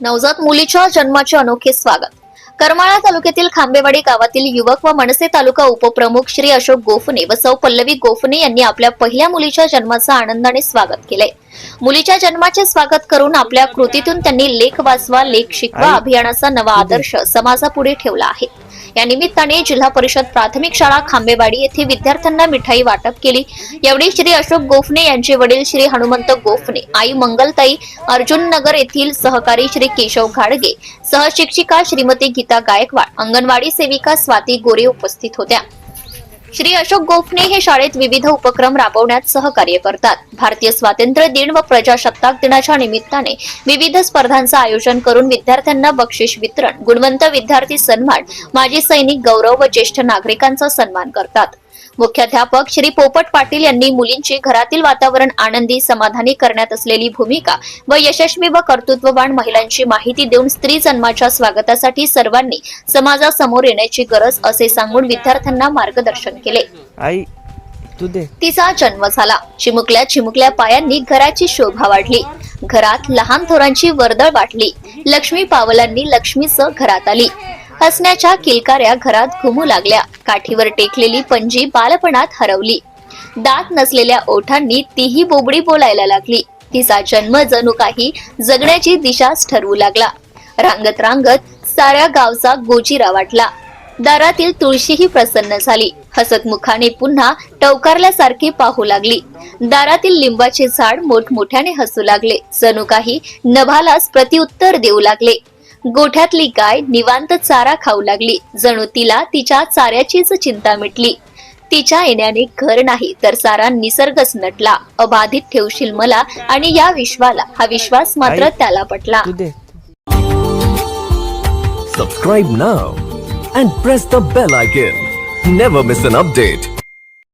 नवजात मुलीच्या जन्माचे अनोखे स्वागत. करमाळा तालुक्यातील खांबेवाडी गावातील युवक व मनसे तालुका उपप्रमुख श्री अशोक गोफणे व सौ पल्लवी गोफणे यांनी आपल्या पहिल्या मुलीच्या जन्माचं आनंदाने स्वागत केलंय. मुलीच्या जन्माचे स्वागत करून आपल्या कृतीतून त्यांनी लेख वाचवा लेख शिकवा अभियानाचा नवा आदर्श समाजापुढे ठेवला आहे. या निमित्ताने जिल्हा परिषद प्राथमिक शाळा खांबेवाडी येथे विद्यार्थ्यांना मिठाई वाटप केली. यावेळी श्री अशोक गोफणे यांचे वडील श्री हनुमंत गोफणे आई मंगलताई अर्जुन नगर येथील सहकारी श्री केशव घाडगे सहशिक्षिका श्रीमती गीता गायकवाड अंगणवाडी सेविका स्वाती गोरे उपस्थित होत्या. श्री अशोक गोफणे हे शाळेत विविध उपक्रम राबवण्यात सहकार्य करतात. भारतीय स्वातंत्र्य दिन व प्रजासत्ताक दिनाच्या निमित्ताने विविध स्पर्धांचं आयोजन करून विद्यार्थ्यांना बक्षीस वितरण गुणवंत विद्यार्थी सन्मान माजी सैनिक गौरव व ज्येष्ठ नागरिकांचा सन्मान करतात. मुख्याध्यापक श्री पोपट पाटील यांनी मुलींची घरातील वातावरण आनंदी समाधानी करण्यात असलेली भूमिका व यशस्वी व कर्तृत्ववान महिलांची माहिती देऊन स्त्री जन्माच्या स्वागतासाठी सर्वांनी समाजासमोर येण्याची गरज असे सांगून विद्यार्थ्यांना मार्गदर्शन केले. आई तिचा जन्म झाला. चिमुकल्या चिमुकल्या पायांनी घराची शोभा वाढली. घरात लहान थोरांची वर्दळ वाटली. लक्ष्मी पावलांनी लक्ष्मीसह घरात आली. हसण्याच्या किलकाऱ्या घरात घुमू लागल्या. काठीवर टेकलेली पंजी बालपणात हरवली. दात नसलेल्या ओठांनी तीही बोबडी बोलायला लागली. तिचा जन्म जणू काही जगण्याची दिशाच ठरवू लागला. रांगत रांगत साऱ्या गावचा गोजिरा वाटला. दारातील तुळशीही प्रसन्न झाली. हसत मुखाने पुन्हा टवकारल्यासारखी पाहू लागली. दारातील लिंबाचे झाड मोठमोठ्याने हसू लागले. जणू काही नभालाच प्रत्युत्तर देऊ लागले. गोठ्यातली गाय निवांत चारा खाऊ लागली. जणू तिला तिच्या चाऱ्याचीच चिंता मिटली. तिच्या येण्याने घर नाही तर सारा निसर्गच नटला. अबाधित ठेवशील मला आणि या विश्वाला. हा विश्वास मात्र त्याला पटला. दे. Subscribe now and press the bell icon. Never miss an update.